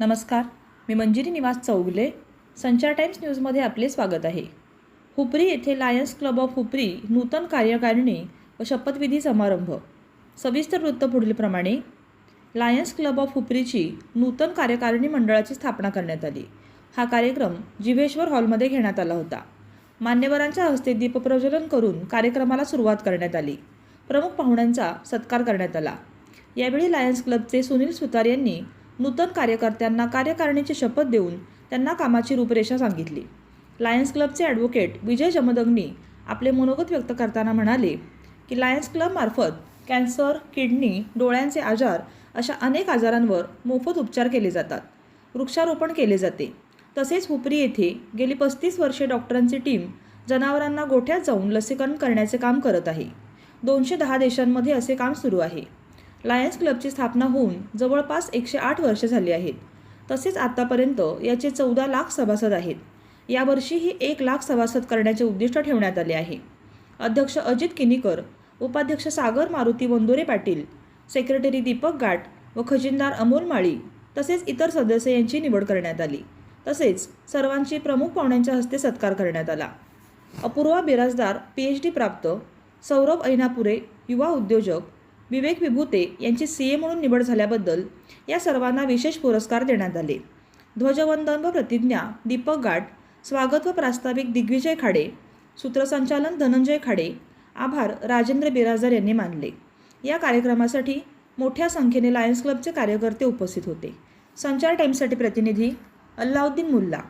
नमस्कार मी मंजिरी निवास चौगले संचार टाइम्स न्यूजमध्ये आपले स्वागत आहे. हुपरी येथे लायन्स क्लब ऑफ हुपरी नूतन कार्यकारिणी व शपथविधी समारंभ. सविस्तर वृत्त पुढीलप्रमाणे. लायन्स क्लब ऑफ हुपरीची नूतन कार्यकारिणी मंडळाची स्थापना करण्यात आली. हा कार्यक्रम जिव्हेश्वर हॉलमध्ये घेण्यात आला होता. मान्यवरांच्या हस्ते दीपप्रज्वलन करून कार्यक्रमाला सुरुवात करण्यात आली. प्रमुख पाहुण्यांचा सत्कार करण्यात आला. यावेळी लायन्स क्लबचे सुनील सुतार यांनी नूतन कार्यकर्त्यांना कार्यकारिणीची शपथ देऊन त्यांना कामाची रूपरेषा सांगितली. लायन्स क्लबचे ॲडव्होकेट विजय जमदग्नी आपले मनोगत व्यक्त करताना म्हणाले की लायन्स क्लबमार्फत कॅन्सर किडनी डोळ्यांचे आजार अशा अनेक आजारांवर मोफत उपचार केले जातात. वृक्षारोपण केले जाते. तसेच हुपरी येथे गेली पस्तीस वर्षे डॉक्टरांची टीम जनावरांना गोठ्यात जाऊन लसीकरण करण्याचे काम करत आहे. दोनशे दहा देशांमध्ये असे काम सुरू आहे. लायन्स क्लबची स्थापना होऊन जवळपास एकशे आठ वर्षे झाली आहेत. तसेच आतापर्यंत याचे चौदा लाख सभासद आहेत. यावर्षीही एक लाख सभासद करण्याचे उद्दिष्ट ठेवण्यात आले आहे. अध्यक्ष अजित किनीकर उपाध्यक्ष सागर मारुती वंदोरे पाटील सेक्रेटरी दीपक गाट व खजिनदार अमोल माळी तसेच इतर सदस्य यांची निवड करण्यात आली. तसेच सर्वांची प्रमुख पाहुण्यांच्या हस्ते सत्कार करण्यात आला. Apurva Birajdar P H D प्राप्त सौरभ ऐनापुरे युवा उद्योजक विवेक विभूते यांची सी ए म्हणून निवड झाल्याबद्दल या सर्वांना विशेष पुरस्कार देण्यात आले. ध्वजवंदन व प्रतिज्ञा दीपक गाठ स्वागत व प्रास्ताविक दिग्विजय खाडे सूत्रसंचालन धनंजय खाडे आभार राजेंद्र बिराजदार यांनी मानले. या कार्यक्रमासाठी मोठ्या संख्येने लायन्स क्लबचे कार्यकर्ते उपस्थित होते. संचार टाईम्ससाठी प्रतिनिधी अल्लाउद्दीन मुल्ला.